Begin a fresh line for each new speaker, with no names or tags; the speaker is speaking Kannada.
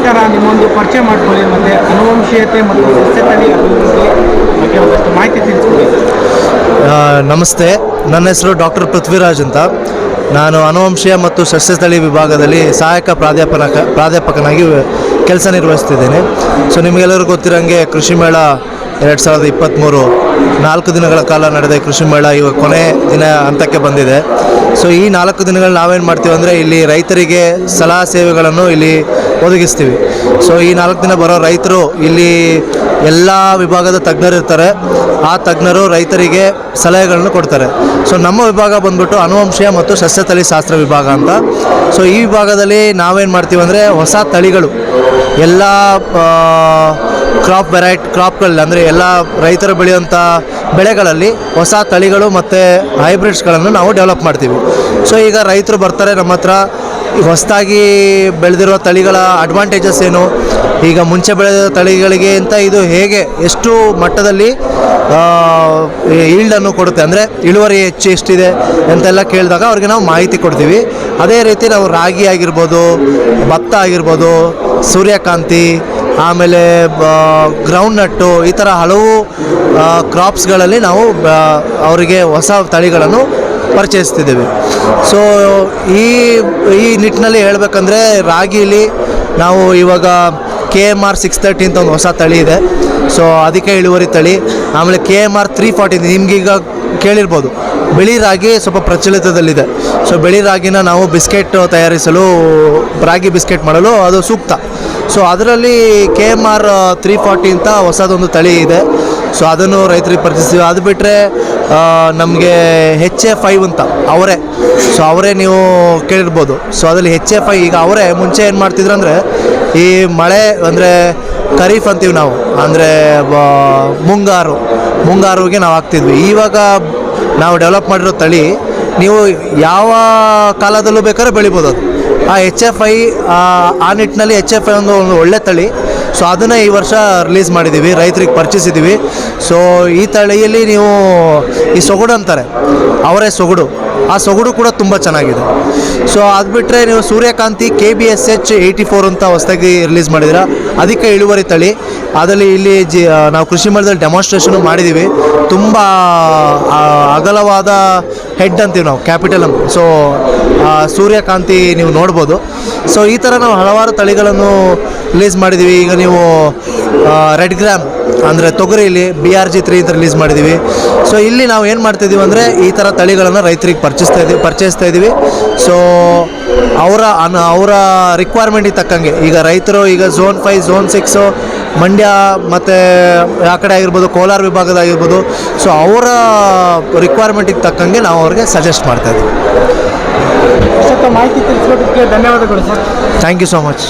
ನಮಸ್ಕಾರ, ನಿಮ್ಮೊಂದು ಪರಿಚಯ ಮಾಡಿಕೊಳ್ಳಿ, ಮತ್ತು ಅನುವಂಶೀಯತೆ ಮತ್ತು ಸಸ್ಯತಳಿ ಅಭಿವೃದ್ಧಿ ಬಗ್ಗೆ ಒಂದಷ್ಟು ಮಾಹಿತಿ ತಿಳಿಸ್ಕೊಡಿ.
ನಮಸ್ತೆ, ನನ್ನ ಹೆಸರು ಡಾಕ್ಟರ್ ಪೃಥ್ವಿರಾಜ್ ಅಂತ. ನಾನು ಅನುವಂಶೀಯ ಮತ್ತು ಸಸ್ಯತಳಿ ವಿಭಾಗದಲ್ಲಿ ಸಹಾಯಕ ಪ್ರಾಧ್ಯಾಪಕ ಪ್ರಾಧ್ಯಾಪಕನಾಗಿ ಕೆಲಸ ನಿರ್ವಹಿಸ್ತಿದ್ದೇನೆ. ಸೊ, ನಿಮಗೆಲ್ಲರಿಗೂ ಗೊತ್ತಿರೋಂಗೆ ಕೃಷಿ ಮೇಳ ಎರಡು ಸಾವಿರದ ಇಪ್ಪತ್ತ್ಮೂರು ನಾಲ್ಕು ದಿನಗಳ ಕಾಲ ನಡೆದ ಕೃಷಿ ಮೇಳ ಇವಾಗ ಕೊನೆ ದಿನ ಹಂತಕ್ಕೆ ಬಂದಿದೆ. ಸೊ ಈ ನಾಲ್ಕು ದಿನಗಳು ನಾವೇನು ಮಾಡ್ತೀವಿ ಅಂದರೆ ಇಲ್ಲಿ ರೈತರಿಗೆ ಸಲಹಾ ಸೇವೆಗಳನ್ನು ಇಲ್ಲಿ ಒದಗಿಸ್ತೀವಿ. ಸೊ ಈ ನಾಲ್ಕು ದಿನ ಬರೋ ರೈತರು ಇಲ್ಲಿ ಎಲ್ಲ ವಿಭಾಗದ ತಜ್ಞರು ಇರ್ತಾರೆ. ಆ ತಜ್ಞರು ರೈತರಿಗೆ ಸಲಹೆಗಳನ್ನು ಕೊಡ್ತಾರೆ. ಸೊ ನಮ್ಮ ವಿಭಾಗ ಬಂದ್ಬಿಟ್ಟು ಅನುವಂಶೀಯ ಮತ್ತು ಸಸ್ಯ ತಳಿ ಶಾಸ್ತ್ರ ವಿಭಾಗ ಅಂತ. ಸೊ ಈ ವಿಭಾಗದಲ್ಲಿ ನಾವೇನು ಮಾಡ್ತೀವಿ ಅಂದರೆ ಹೊಸ ತಳಿಗಳು ಎಲ್ಲ ಕ್ರಾಪ್ ವೆರೈಟಿ ಕ್ರಾಪ್ಗಳಲ್ಲಿ ಅಂದರೆ ಎಲ್ಲ ರೈತರು ಬೆಳೆಯುವಂಥ ಬೆಳೆಗಳಲ್ಲಿ ಹೊಸ ತಳಿಗಳು ಮತ್ತು ಹೈಬ್ರಿಡ್ಸ್ಗಳನ್ನು ನಾವು ಡೆವಲಪ್ ಮಾಡ್ತೀವಿ. ಸೊ ಈಗ ರೈತರು ಬರ್ತಾರೆ ನಮ್ಮ ಹತ್ರ ಈಗ ಹೊಸದಾಗಿ ಬೆಳೆದಿರೋ ತಳಿಗಳ ಅಡ್ವಾಂಟೇಜಸ್ ಏನು? ಈಗ ಮುಂಚೆ ಬೆಳೆದ ತಳಿಗಳಿಗೆ ಅಂತ ಇದು ಹೇಗೆ, ಎಷ್ಟು ಮಟ್ಟದಲ್ಲಿ ಈಲ್ಡನ್ನು ಕೊಡುತ್ತೆ? ಅಂದರೆ ಇಳುವರಿ ಹೆಚ್ಚು ಎಷ್ಟಿದೆ ಅಂತೆಲ್ಲ ಕೇಳಿದಾಗ ಅವ್ರಿಗೆ ನಾವು ಮಾಹಿತಿ ಕೊಡ್ತೀವಿ. ಅದೇ ರೀತಿ ನಾವು ರಾಗಿ ಆಗಿರ್ಬೋದು, ಭತ್ತ ಆಗಿರ್ಬೋದು, ಸೂರ್ಯಕಾಂತಿ, ಆಮೇಲೆ ಗ್ರೌಂಡ್ ನಟ್ಟು ಈ ಥರ ಹಲವು ಕ್ರಾಪ್ಸ್ಗಳಲ್ಲಿ ನಾವು ಅವರಿಗೆ ಹೊಸ ತಳಿಗಳನ್ನು ಪರಿಚಯಿಸ್ತಿದ್ದೀವಿ. ಸೊ ಈ ಈ ನಿಟ್ಟಿನಲ್ಲಿ ಹೇಳಬೇಕಂದ್ರೆ ರಾಗಿಲಿ ನಾವು ಇವಾಗ K M R six thirty ಅಂತ ಒಂದು ಹೊಸ ತಳಿ ಇದೆ. ಸೊ ಅದಕ್ಕೆ ಇಳುವರಿ ತಳಿ. ಆಮೇಲೆ K M R three forty ನಿಮಗೀಗ ಕೇಳಿರ್ಬೋದು. ಬಿಳಿ ರಾಗಿ ಸ್ವಲ್ಪ ಪ್ರಚಲಿತದಲ್ಲಿದೆ. ಸೊ ಬಿಳಿ ರಾಗಿನ ನಾವು ಬಿಸ್ಕೆಟ್ ತಯಾರಿಸಲು, ರಾಗಿ ಬಿಸ್ಕೆಟ್ ಮಾಡಲು ಅದು ಸೂಕ್ತ. ಸೊ ಅದರಲ್ಲಿ K M R three forty ಅಂತ ಹೊಸದೊಂದು ತಳಿ ಇದೆ. ಸೊ ಅದನ್ನು ರೈತರಿಗೆ ಪರಿಚಯಿಸ್ತೀವಿ ಅದು ಬಿಟ್ಟರೆ ನಮಗೆ ಹೆಚ್ ಎಫ್ ಫೈವ್ ಅಂತ, ಅವರೇ. ಸೊ ಅವರೇ ನೀವು ಕೇಳಿರ್ಬೋದು. ಸೊ ಅದರಲ್ಲಿ ಹೆಚ್ ಎ ಐ ಈಗ ಅವರೇ ಮುಂಚೆ ಏನು ಮಾಡ್ತಿದ್ರು ಅಂದರೆ, ಈ ಮಳೆ ಅಂದರೆ ಖರೀಫ್ ಅಂತೀವಿ ನಾವು. ಅಂದರೆ ಮುಂಗಾರು. ಮುಂಗಾರುಗೆ ನಾವು ಹಾಕ್ತಿದ್ವಿ. ಇವಾಗ ನಾವು ಡೆವಲಪ್ ಮಾಡಿರೋ ತಳಿ, ನೀವು ಯಾವ ಕಾಲದಲ್ಲೂ ಬೇಕಾದ್ರೆ ಬೆಳಿಬೋದು ಅದು. ಆ ಎಚ್ ಎಫ್ ಐ ಆ ನಿಟ್ಟಿನಲ್ಲಿ ಎಚ್ ಎಫ್ ಐ ಒಂದು ಒಂದು ಒಳ್ಳೆ ತಳಿ. ಸೊ ಅದನ್ನು ಈ ವರ್ಷ ರಿಲೀಸ್ ಮಾಡಿದ್ದೀವಿ ರೈತರಿಗೆ ಪರಿಚಯಿಸಿದ್ದೀವಿ ಸೊ ಈ ತಳಿಯಲ್ಲಿ ನೀವು ಈ ಸೊಗಡು ಅಂತಾರೆ, ಅವರೇ ಸೊಗಡು, ಆ ಸೊಗಡು ಕೂಡ ತುಂಬ ಚೆನ್ನಾಗಿದೆ. ಸೊ ಅದು ಬಿಟ್ಟರೆ ನೀವು ಸೂರ್ಯಕಾಂತಿ K B S H eighty four ಅಂತ ಹೊಸದಾಗಿ ರಿಲೀಸ್ ಮಾಡಿದ್ದೀರಾ? ಅದಕ್ಕೆ ಇಳುವರಿ ತಳಿ. ಅದರಲ್ಲಿ ಇಲ್ಲಿ ಜಿ ನಾವು ಕೃಷಿ ಮೇಳದಲ್ಲಿ ಡೆಮಾನ್ಸ್ಟ್ರೇಷನ್ ಮಾಡಿದ್ದೀವಿ ತುಂಬ ಅಗಲವಾದ ಹೆಡ್ ಅಂತೀವಿ ನಾವು ಕ್ಯಾಪಿಟಲ್ ಸೊ ಸೂರ್ಯಕಾಂತಿ ನೀವು ನೋಡ್ಬೋದು. ಸೊ ಈ ಥರ ನಾವು ಹಲವಾರು ತಳಿಗಳನ್ನು ರಿಲೀಸ್ ಮಾಡಿದ್ದೀವಿ ಈಗ ನೀವು ರೆಡ್ ಗ್ರಾಮ್ ಅಂದರೆ ತೊಗರಿಲಿ ಬಿ ಆರ್ ಜಿ ತ್ರೀ ಅಂತ ರಿಲೀಸ್ ಮಾಡಿದ್ದೀವಿ ಸೊ ಇಲ್ಲಿ ನಾವು ಏನು ಮಾಡ್ತಿದ್ದೀವಿ ಅಂದರೆ ಈ ಥರ ತಳಿಗಳನ್ನು ರೈತರಿಗೆ ಪರ್ಚೇಸ್ತಾ ಇದ್ದೀವಿ ಪರ್ಚೇಸ್ತಾ ಇದ್ದೀವಿ. ಸೊ ಅವರ ಅನ್, ಅವರ ರಿಕ್ವೈರ್ಮೆಂಟಿಗೆ ತಕ್ಕಂಗೆ. ಈಗ ರೈತರು ಈಗ zone five zone six Mandya ಮತ್ತು ಆ ಕಡೆ ಆಗಿರ್ಬೋದು, ಕೋಲಾರ ವಿಭಾಗದಾಗಿರ್ಬೋದು ಸೊ ಅವರ ರಿಕ್ವೈರ್ಮೆಂಟಿಗೆ ತಕ್ಕಂಗೆ ನಾವು ಅವ್ರಿಗೆ ಸಜೆಸ್ಟ್ ಮಾಡ್ತಾ
ಇಷ್ಟೊತ್ತು ಮಾಹಿತಿ ತಿಳಿಸ್ಕೊಟ್ಟಿದ್ದಕ್ಕೆ ಧನ್ಯವಾದಗಳು sir.
Thank you so much